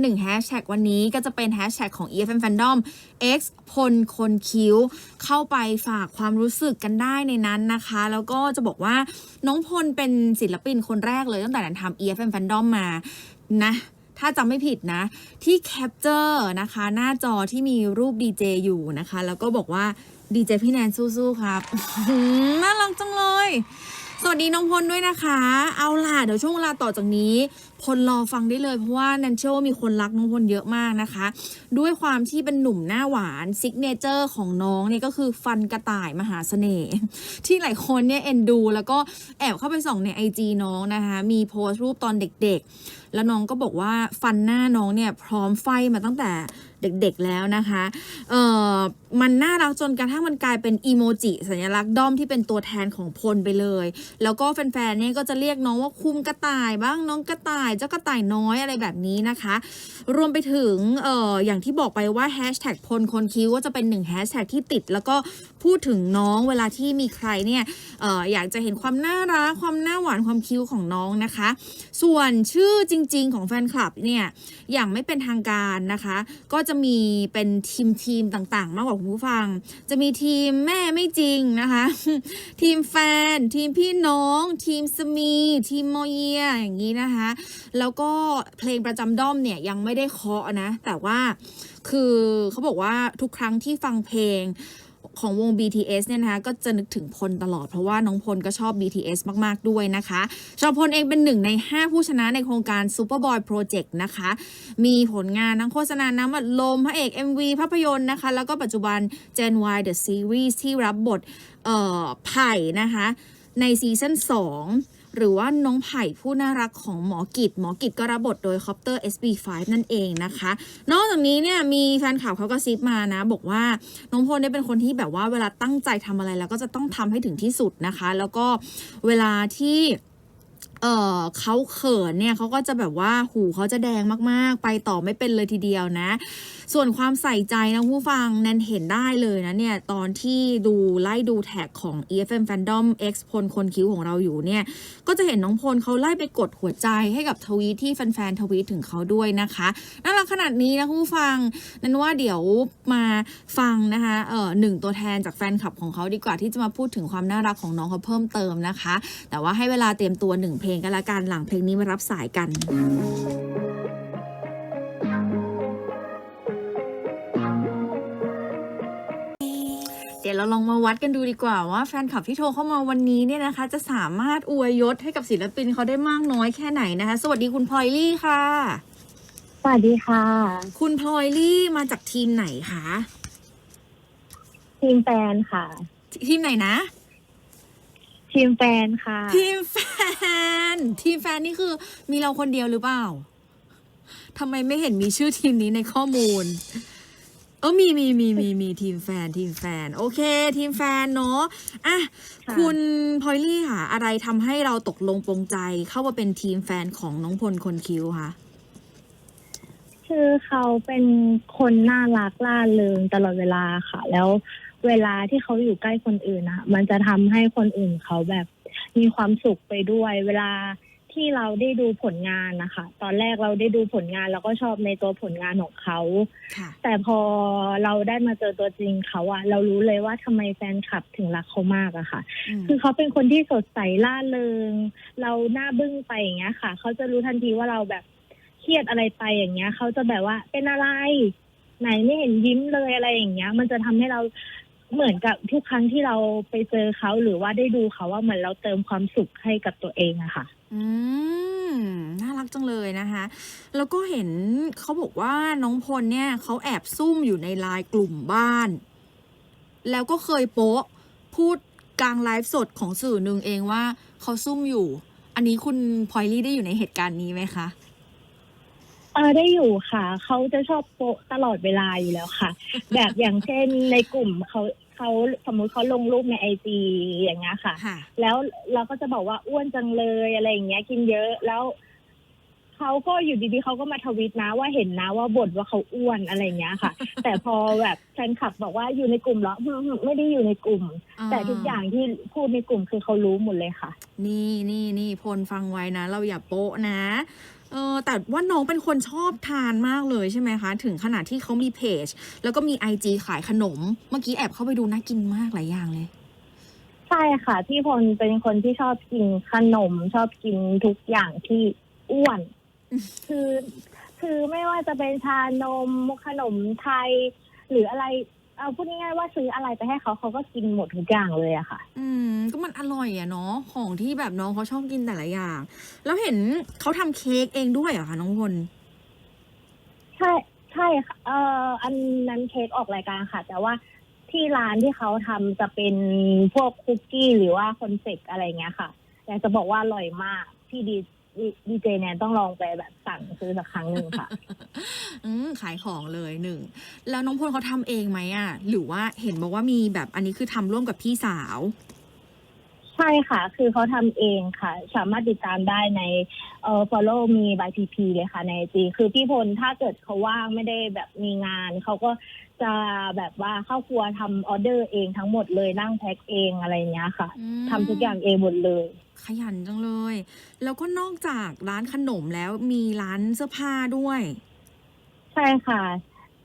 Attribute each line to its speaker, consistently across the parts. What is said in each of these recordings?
Speaker 1: หนึ่งแฮชแท็กวันนี้ก็จะเป็นแฮชแท็กของ EFM Fandom X พลคนคิ้ว เข้าไปฝากความรู้สึกกันได้ในนั้นนะคะ แล้วก็จะบอกว่าน้องพลเป็นศิลปินคนแรกเลยตั้งแต่นั้นทำ EFM Fandom มานะถ้าจำไม่ผิดนะ ที่แคปเจอร์นะคะ หน้าจอที่มีรูปดีเจอยู่นะคะ แล้วก็บอกว่าดีเจพี่แนนสู้ๆครับน่ารักจังเลย สวัสดีน้องพลด้วยนะคะ เอาล่ะเดี๋ยวช่วงเวลาต่อจากนี้พลรอฟังได้เลยเพราะว่าแนนเชื่อว่ามีคนรักน้องพลเยอะมากนะคะ ด้วยความที่เป็นหนุ่มหน้าหวานซิกเนเจอร์ของน้องเนี่ยก็คือฟันกระต่ายมหาเสน่ห์ที่หลายคนเนี่ยเอ็นดู แล้วก็แอบเข้าไปส่องในไอจีน้องนะคะ มีโพสต์รูปตอนเด็กๆ แล้วน้องก็บอกว่าฟันหน้าน้องเนี่ยพร้อมไฟมาตั้งแต่ เด็ก ๆแล้วนะคะเอ่อมันน่ารักจนกระทั่งมันกลายเป็นอีโมจิสัญลักษณ์ด้อมที่เป็นตัวแทนของพลไปเลย แล้วก็แฟนๆเนี่ยก็จะเรียกน้องว่าคุมกระต่ายบ้างน้องกระต่ายเจ้ากระต่ายน้อยอะไรแบบนี้นะคะ รวมไปถึงเอ่ออย่างที่บอกไปว่าแฮชแท็กพลคนคิ้วก็จะเป็นหนึ่งแฮชแท็กที่ติด แล้วก็พูดถึงน้องเวลาที่มีใครเนี่ยเอ่ออยากจะเห็นความน่ารักความน้าหวานความคิ้วของน้องนะคะ ส่วนชื่อจริง ๆ ของแฟนคลับเนี่ยอย่างไม่เป็นทางการนะคะ ก็จะมีเป็นทีมทีมต่างๆ มากกว่าคุณผู้ฟัง จะมีทีมแม่ไม่จริงนะคะ ทีมแฟน ทีมพี่น้อง ทีมสมี ทีมโมเยียอย่างนี้นะคะ แล้วก็เพลงประจำด้อมเนี่ยยังไม่ได้เคาะนะ แต่ว่าคือเขาบอกว่าทุกครั้งที่ฟังเพลง ของวง BTS เนี่ยนะคะก็จะนึกถึงพลตลอดเพราะว่าน้องพลก็ชอบ BTS มาก ๆ ด้วยนะคะชอบพลเองเป็นหนึ่งใน 5 ผู้ชนะในโครงการ Superboy Project นะคะ มีผลงานทั้งโฆษณาน้ำอัดลมพระเอก MV ภาพยนตร์นะคะ แล้วก็ปัจจุบัน Gen Y The Series ที่รับบทไผ่นะคะ ในซีซั่น2 หรือว่าน้องไผ่ผู้น่ารักของหมอกิจหมอกิจก็รับบทโดยคอปเตอร์ SB5 นั่นเองนะคะ นอกจากนี้เนี่ยมีแฟนข่าวเขาก็ซิปมานะ บอกว่าน้องพลเนี่ยเป็นคนที่แบบว่าเวลาตั้งใจทำอะไรแล้วก็จะต้องทำให้ถึงที่สุดนะคะ แล้วก็เวลาที่ เออเขาเขินเนี่ยเขาก็จะแบบว่าหูเขาจะแดงมากๆ ไปต่อไม่เป็นเลยทีเดียวนะ ส่วนความใส่ใจนะผู้ฟังแนนเห็นได้เลยนะเนี่ย ตอนที่ดูไล่ดูแท็กของ EFM Fandom X พลคนคิ้วของเราอยู่เนี่ย ก็จะเห็นน้องพลเขาไล่ไปกดหัวใจให้กับทวีตที่แฟนๆทวีตถึงเขาด้วยนะคะน่ารักขนาดนี้นะผู้ฟังนั้นว่าเดี๋ยวมาฟังนะคะเออหนึ่งตัวแทนจากแฟนคลับของเขาดีกว่าที่จะมาพูดถึงความน่ารักของน้องเขาเพิ่มเติมนะคะ แต่ว่าให้เวลาเตรียมตัวหนึ่งเพลงกันละกันหลังเพลงนี้มารับสายกันเดี๋ยวเราลองมาวัดกันดูดีกว่าว่าแฟนคลับที่โทรเข้ามาวันนี้เนี่ยนะคะ จะสามารถอวยยศให้กับศิลปินเขาได้มากน้อยแค่ไหนนะคะ สวัสดีคุณพลอยลี่ค่ะ
Speaker 2: สวัสดีค่ะ
Speaker 1: คุณพลอยลี่มาจากทีมไหนคะ
Speaker 2: ทีมแฟนค่ะ
Speaker 1: ทีมไหนนะ
Speaker 2: ทีมแฟนค่ะ
Speaker 1: ทีมแฟน ทีมแฟนนี่คือมีเราคนเดียวหรือเปล่าทำไมไม่เห็นมีชื่อทีมนี้ในข้อมูล เออมีมีมีมีมีทีมแฟนทีมแฟน โอเค ทีมแฟนเนาะอะ
Speaker 2: ค่ะ
Speaker 1: คุณพลอยลี่ค่ะ อะไรทำให้เราตกลงปรงใจเข้ามาเป็นทีมแฟนของน้องพลคนคิ้วคะ
Speaker 2: คือเขาเป็นคนน่ารักล่าเริงตลอดเวลาค่ะ แล้วเวลาที่เขาอยู่ใกล้คนอื่นอะมันจะทำให้คนอื่นเขาแบบมีความสุขไปด้วย เวลาที่เราได้ดูผลงานนะคะ ตอนแรกเราได้ดูผลงานเราก็ชอบในตัวผลงานของเขา
Speaker 1: ค่ะ
Speaker 2: แต่พอเราได้มาเจอตัวจริงเขาอะเรารู้เลยว่าทำไมแฟนคลับถึงรักเขามากอะค่ะ
Speaker 1: อืม
Speaker 2: คือเขาเป็นคนที่สดใสล่าเริง เราหน้าบึ้งไปอย่างเงี้ยค่ะ เขาจะรู้ทันทีว่าเราแบบเครียดอะไรไปอย่างเงี้ย เขาจะแบบว่าเป็นอะไร ไหนไม่เห็นยิ้มเลยอะไรอย่างเงี้ย มันจะทำให้เรา เหมือนกับทุกครั้งที่เราไปเจอเขาหรือว่าได้ดูเขาว่าเหมือนเราเติมความสุขให้กับตัวเองอะค่ะ
Speaker 1: อืมน่ารักจังเลยนะคะ แล้วก็เห็นเขาบอกว่าน้องพลเนี่ยเขาแอบซุ่มอยู่ในไลน์กลุ่มบ้าน แล้วก็เคยโป๊ะพูดกลางไลฟ์สดของสื่อหนึ่งเองว่าเขาซุ่มอยู่ อันนี้คุณพลอยลี่ได้อยู่ในเหตุการณ์นี้ไหมคะ
Speaker 2: เออได้อยู่ค่ะ เขาจะชอบโปะตลอดเวลาอยู่แล้วค่ะ แบบอย่างเช่นในกลุ่มเขา เขาสมมุติเขาลงรูปในไอจีอย่างเงี้ยค่ะ
Speaker 1: ค่ะ
Speaker 2: แล้วเราก็จะบอกว่าอ้วนจังเลยอะไรอย่างเงี้ยกินเยอะแล้ว เขาก็อยู่ดีๆเขาก็มาทวิตนะว่าเห็นนะว่าบ่นว่าเขาอ้วนอะไรอย่างเงี้ยค่ะ แต่พอแบบแฟนคลับบอกว่าอยู่ในกลุ่มเหรออืมไม่ได้อยู่ในกลุ่มแต่ทุกอย่างที่พูดในกลุ่มคือเขารู้หมดเลยค่ะ
Speaker 1: นี่นี่นี่พลฟังไว้นะ เราอย่าโป๊ะนะเออแต่ว่าน้องเป็นคนชอบทานมากเลยใช่ไหมคะ ถึงขนาดที่เขามีเพจ แล้วก็มี IG ขายขนม เมื่อกี้แอบเข้าไปดูน่ากินมากหลายอย่างเลย
Speaker 2: ใช่ค่ะ พี่พลเป็นคนที่ชอบกินขนมชอบกินทุกอย่างที่อ้วน คือคือไม่ว่าจะเป็นชานมขนมไทย หรืออะไร เอาพูดง่ายๆว่าซื้ออะไรไปให้เขาเขาก็กินหมดทุกอย่างเลยอะค่ะ
Speaker 1: อืม ก็มันอร่อยอะเนาะของที่แบบน้องเขาชอบกินแต่ละอย่าง แล้วเห็นเขาทำเค้กเองด้วยเหรอคะน้องพล
Speaker 2: ใช่ใช่ค่ะเอ่ออันนั้นเค้กออกรายการค่ะ แต่ว่าที่ร้านที่เขาทำจะเป็นพวกคุกกี้หรือว่าคอนเฟกอะไรเงี้ยค่ะอยากจะบอกว่าอร่อยมาก พี่ดี ดีเจแนนต้องลองไปแบบสั่งซื้อสักครั้งหนึ่งค่ะ
Speaker 1: อืมขายของเลยหนึ่ง แล้วน้องพลเขาทำเองไหมอะ หรือว่าเห็นบอกว่ามีแบบอันนี้คือทำร่วมกับพี่สาว
Speaker 2: ใช่ค่ะ คือเขาทำเองค่ะ สามารถติดตามได้ในเอ่อ follow มี by pp เลยค่ะในจีคือพี่พลถ้าเกิดเขาว่างไม่ได้แบบมีงาน เขาก็จะแบบว่าเข้าครัวทำออเดอร์เองทั้งหมดเลยนั่งแพ็คเองอะไรเงี้ยค่ะ
Speaker 1: อืม
Speaker 2: ทำทุกอย่างเองหมดเลย
Speaker 1: ขยันจังเลย แล้วก็นอกจากร้านขนมแล้วมีร้านเสื้อผ้าด้วย
Speaker 2: ใช่ค่ะ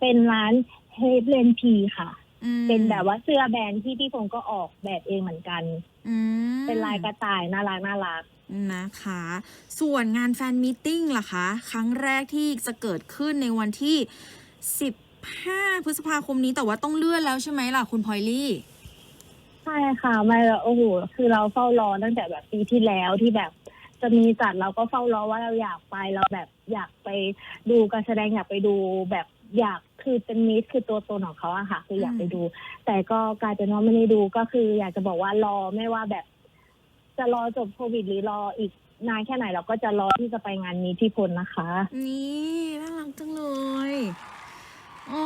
Speaker 2: เป็นร้านเฮดเลนพีค่ะ
Speaker 1: อืม
Speaker 2: เป็นแบบว่าเสื้อแบรนด์ที่พี่พงก็ออกแบบเองเหมือนกัน
Speaker 1: อืม
Speaker 2: เป็นลายกระต่ายน่ารักน่ารัก
Speaker 1: นะคะ ส่วนงานแฟนมิทติ้งล่ะคะ ครั้งแรกที่จะเกิดขึ้นในวันที่ 15 พฤษภาคมนี้แต่ว่าต้องเลื่อนแล้วใช่ไหมล่ะคุณพลอยลี่
Speaker 2: ใช่ค่ะไม่โอ้โหคือเราเฝ้ารอตั้งแต่แบบปีที่แล้วที่แบบจะมีจัดเราก็เฝ้ารอว่าเราอยากไปเราแบบอยากไปดูการแสดงอยากไปดูแบบ อยากคือเป็นมิตรคือตัวตนของเขาอะค่ะ คืออยากไปดู แต่ก็กลายเป็นว่าไม่ได้ดูก็คือ อยากจะบอกว่ารอไม่ว่าแบบ จะรอจบโควิด หรือรออีกนานแค่ไหนเราก็จะรอที่จะไปงานนี้ที่พลนะคะ
Speaker 1: นี่น่ารักจังเลยอ๋อ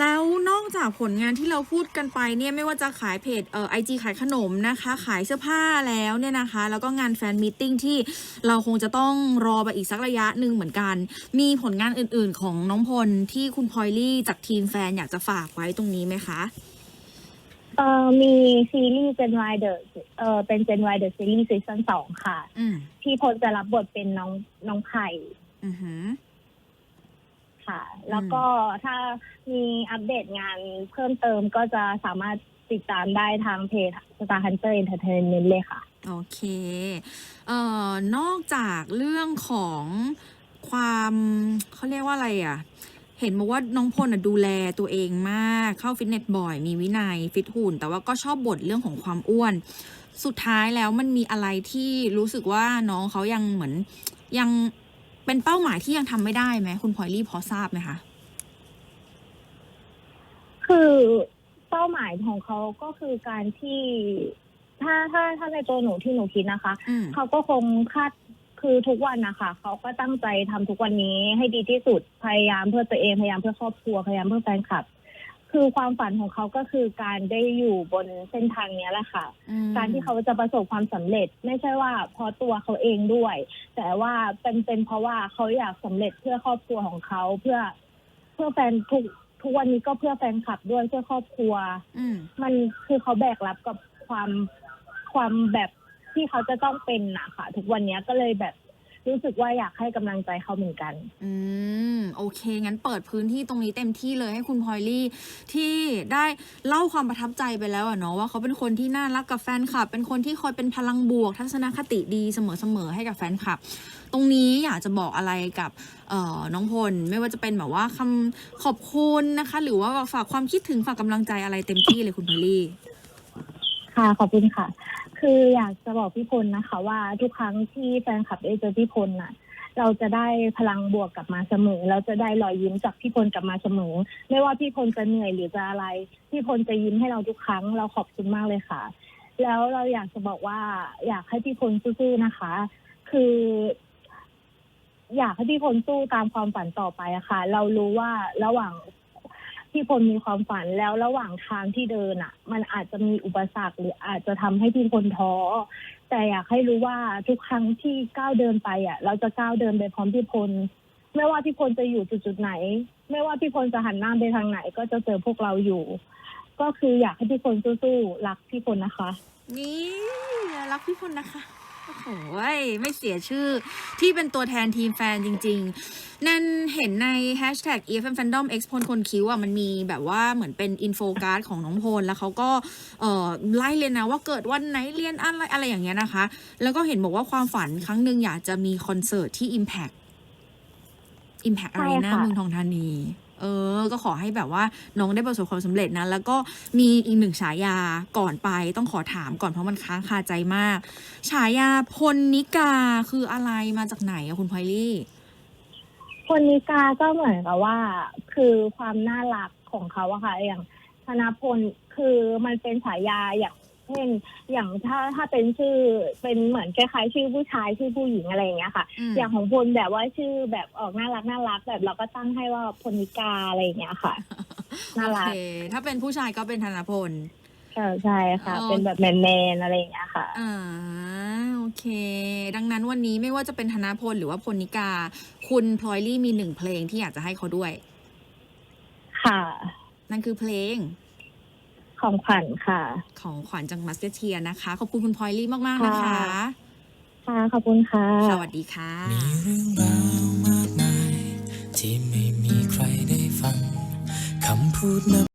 Speaker 1: แล้วนอกจากผลงานที่เราพูดกันไปเนี่ยไม่ว่าจะขายเพจเอ่อไอจีขายขนมนะคะ ขายเสื้อผ้าแล้วเนี่ยนะคะ แล้วก็งานแฟนมีตติ้งที่เราคงจะต้องรอไปอีกสักระยะหนึ่งเหมือนกัน มีผลงานอื่นๆของน้องพลที่คุณพลอยลี่จากทีมแฟนอยากจะฝากไว้ตรงนี้ไหมคะ
Speaker 2: เอ่อมีซีรีส์ Gen Y The เอ่อเป็น Gen Y The Series ซีซั่นสองค่ะ
Speaker 1: อืม
Speaker 2: พี่พลจะรับบทเป็นน้องน้องไผ่
Speaker 1: อือหือ
Speaker 2: ค่ะ แล้วก็ถ้ามีอัปเดตงานเพิ่มเติมก็จะสามารถติดตามได้ทางเพจ Star Hunter Entertainment เลยค่ะ
Speaker 1: โอเคเอ่อนอกจากเรื่องของความเขาเรียกว่าอะไรอะ เห็นบอกว่าน้องพลน่ะดูแลตัวเองมาก เข้าฟิตเนสบ่อย มีวินัยฟิตหุ่น แต่ว่าก็ชอบบ่นเรื่องของความอ้วน สุดท้ายแล้วมันมีอะไรที่รู้สึกว่าน้องเขายังเหมือนยัง เป็นเป้าหมายที่ยังทำไม่ได้ไหมคุณพลอยลี่พอทราบไหมคะ
Speaker 2: คือเป้าหมายของเขาก็คือการที่ถ้าถ้าถ้าในตัวหนูที่หนูคิดนะคะ
Speaker 1: อืม
Speaker 2: เขาก็คงคาดคือทุกวันนะคะเขาก็ตั้งใจทำทุกวันนี้ให้ดีที่สุดพยายามเพื่อตัวเองพยายามเพื่อครอบครัวพยายามเพื่อแฟนคลับ คือความฝันของเขาก็คือการได้อยู่บนเส้นทางเนี้ยแหละค่ะ
Speaker 1: อืม
Speaker 2: การที่เขาจะประสบความสำเร็จ ไม่ใช่ว่าเพราะตัวเขาเองด้วย แต่ว่าเป็นเป็นเพราะว่าเขาอยากสำเร็จเพื่อครอบครัวของเขาเพื่อ เพื่อแฟนทุกทุกวันนี้ก็เพื่อแฟนคลับด้วยเพื่อครอบครัว
Speaker 1: อืม
Speaker 2: มันคือเขาแบกรับกับความความแบบที่เขาจะต้องเป็นนะค่ะทุกวันเนี้ยก็เลยแบบ รู้สึกว่าอยากให้กำลังใจเขาเหมือนกัน
Speaker 1: อืม โอเค งั้นเปิดพื้นที่ตรงนี้เต็มที่เลยให้คุณพลอยลี่ ที่ได้เล่าความประทับใจไปแล้วอะเนาะว่าเขาเป็นคนที่น่ารักกับแฟนคลับ เป็นคนที่คอยเป็นพลังบวก ทัศนคติดีเสมอๆให้กับแฟนคลับ ตรงนี้อยากจะบอกอะไรกับเอ่อน้องพล ไม่ว่าจะเป็นแบบว่าคำขอบคุณนะคะ หรือว่าฝากความคิดถึงฝากกำลังใจอะไรเต็มที่เลยคุณพลอยลี่
Speaker 2: ค่ะ ขอบคุณค่ะ คืออยากจะบอกพี่พลนะคะ ว่าทุกครั้งที่แฟนคลับได้เจอพี่พลน่ะ เราจะได้พลังบวกกลับมาเสมอ เราจะได้รอยยิ้มจากพี่พลกลับมาเสมอ ไม่ว่าพี่พลจะเหนื่อยหรือจะอะไร พี่พลจะยิ้มให้เราทุกครั้ง เราขอบคุณมากเลยค่ะ แล้วเราอยากจะบอกว่า อยากให้พี่พลสู้ๆนะคะ คือ อยากให้พี่พลสู้ตามความฝันต่อไปอะค่ะ เรารู้ว่าระหว่าง พี่พลมีความฝันแล้วระหว่างทางที่เดินอะ มันอาจจะมีอุปสรรคหรืออาจจะทำให้พี่พลท้อแต่อยากให้รู้ว่าทุกครั้งที่ก้าวเดินไปอะ เราจะก้าวเดินไปพร้อมพี่พลไม่ว่าพี่พลจะอยู่จุดๆไหน ไม่ว่าพี่พลจะหันหน้าไปทางไหน ก็จะเจอพวกเราอยู่ ก็คืออยากให้พี่พลสู้ๆรักพี่พลนะคะ
Speaker 1: นี่รักพี่พลนะคะ โอ้โหโอ้ยไม่เสียชื่อที่เป็นตัวแทนทีมแฟนจริง ๆ นั่นเห็นใน hashtag EFM Fandom X พลคนคิ้วอะมันมีแบบว่าเหมือนเป็นอินโฟการ์ดของน้องพล แล้วเขาก็เอ่อไล่เลยนะว่าเกิดวันไหนเรียนอะไรอะไรอย่างเงี้ยนะคะ แล้วก็เห็นบอกว่าความฝันครั้งหนึ่งอยากจะมีคอนเสิร์ตที่ Impact Impact
Speaker 2: ใช่
Speaker 1: Arena
Speaker 2: ค่ะ
Speaker 1: เมืองทองธานี เออ ก็ขอให้แบบว่าน้องได้ประสบความสำเร็จนะ แล้วก็มีอีกหนึ่งฉายาก่อนไปต้องขอถามก่อนเพราะมันค้างคาใจมาก ฉายาพลนิกาคืออะไรมาจากไหนอะคุณพลอยลี่
Speaker 2: คนนิกาก็เหมือนกับว่า คือความน่ารักของเขาอะค่ะอย่างธนพลคือมันเป็นฉายาอย่าง เช่น อย่างถ้าถ้าเป็นชื่อเป็นเหมือนคล้ายๆชื่อผู้ชายชื่อผู้หญิงอะไรอย่างเงี้ยค่ะ
Speaker 1: อืม
Speaker 2: อย่างของพลแบบว่าชื่อแบบออกน่ารักน่ารักแบบเราก็ตั้งให้ว่าพลนิกาอะไรอย่างเงี้ยค่ะ น่า
Speaker 1: โอ
Speaker 2: รัก
Speaker 1: เคถ้าเป็นผู้ชายก็เป็นธนพล
Speaker 2: ใช่ใช่ค่ะ
Speaker 1: อ๋อ
Speaker 2: เป็นแบบแมนๆอะไรอย่างเงี้ยค่ะ
Speaker 1: อ่าโอเค ดังนั้นวันนี้ไม่ว่าจะเป็นธนพลหรือว่าพลนิกา คุณพลอยลี่มีหนึ่งเพลงที่อยากจะให้เขาด้วย
Speaker 2: ค่ะ
Speaker 1: นั่นคือเพลง
Speaker 2: ของขวัญค่ะ
Speaker 1: ของขวัญจากมัสเตอร์เทียนะคะ ขอบคุณคุณพลอยลี่มาก ๆ นะคะ
Speaker 2: ค่ะค่ะ ขอบคุณค่ะ
Speaker 1: สวัสดีค่ะ
Speaker 3: มีเรื่องราวมากมาย ที่ไม่มีใครได้ฟังคำพูดนับ